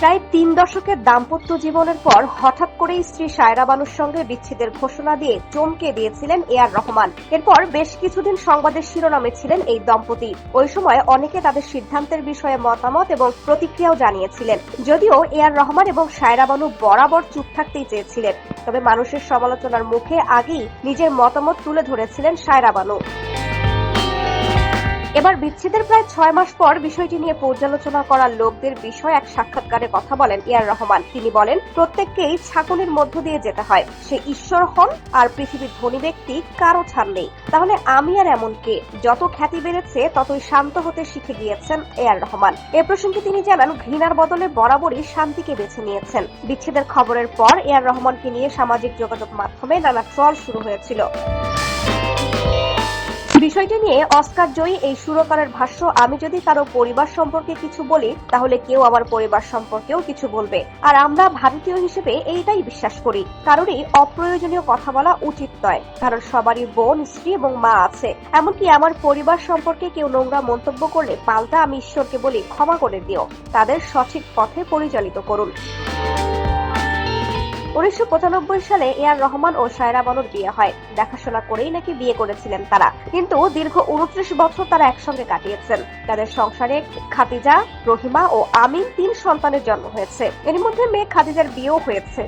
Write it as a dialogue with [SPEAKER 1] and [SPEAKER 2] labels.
[SPEAKER 1] প্রায় তিন দশকের দাম্পত্য জীবনের পর হঠাৎ করেই স্ত্রী সায়রা বানুর সঙ্গে বিচ্ছেদের ঘোষণা দিয়ে চমকে দিয়েছিলেন এ আর রহমান। এরপর বেশ কিছুদিন সংবাদের শিরোনামে ছিলেন এই দম্পতি। ওই সময় অনেকে তাদের সিদ্ধান্তের বিষয়ে মতামত এবং প্রতিক্রিয়াও জানিয়েছিলেন। যদিও এ আর রহমান এবং সায়রা বানু বরাবর চুপ থাকতেই চেয়েছিলেন। তবে মানুষের সমালোচনার মুখে আগেই নিজের মতামত তুলে ধরেছিলেন সায়রা বানু এবার বিচ্ছেদের প্রায় ছয় মাস পর বিষয়টি নিয়ে পর্যালোচনা করার লোকদের বিষয়ে এক সাক্ষাৎকারে কথা বলেন ইয়ার রহমান। তিনি বলেন, প্রত্যেককেই ছাকনির মধ্য দিয়ে যেতে হয়। সে ঈশ্বর হন আর পৃথিবীর ধনী ব্যক্তি কারও ছাড় নেই। তাহলে আমি আর এমন কে? যত খ্যাতি বেড়েছে, ততই শান্ত হতে শিখে গিয়েছেন এ আর রহমান। এ প্রসঙ্গে তিনি জানান, ঘৃণার বদলে বরাবরই শান্তিকে বেছে নিয়েছেন। বিচ্ছেদের খবরের পর এ আর রহমানকে নিয়ে সামাজিক যোগাযোগ মাধ্যমে নানা ট্রল শুরু হয়েছিল। বিষয়টি নিয়ে অস্কার জয়ী এই সুরকারের ভাষ্য, আমি যদি কারও পরিবার সম্পর্কে কিছু বলি, তাহলে কেউ আমার পরিবার সম্পর্কেও কিছু বলবে। আর আমরা ভারতীয় হিসেবে এইটাই বিশ্বাস করি। কারোরই অপ্রয়োজনীয় কথা বলা উচিত নয়। কারণ সবারই বোন, স্ত্রী এবং মা আছে। এমনকি আমার পরিবার সম্পর্কে কেউ নোংরা মন্তব্য করলে পাল্টা আমি ঈশ্বরকে বলি, ক্ষমা করে দিও। তাদের সঠিক পথে পরিচালিত করুন। উনিশশো পঁচানব্বই সালে এ আর রহমান ও সায়রা বানুর বিয়ে হয়। দেখাশোনা করেই নাকি বিয়ে করেছিলেন তারা। কিন্তু দীর্ঘ উনত্রিশ বছর তারা একসঙ্গে কাটিয়েছেন। তাদের সংসারে খাতিজা রহিমা ও আমিন তিন সন্তানের জন্ম হয়েছে। এর মধ্যে মেয়ে খাদিজার বিয়েও হয়েছে।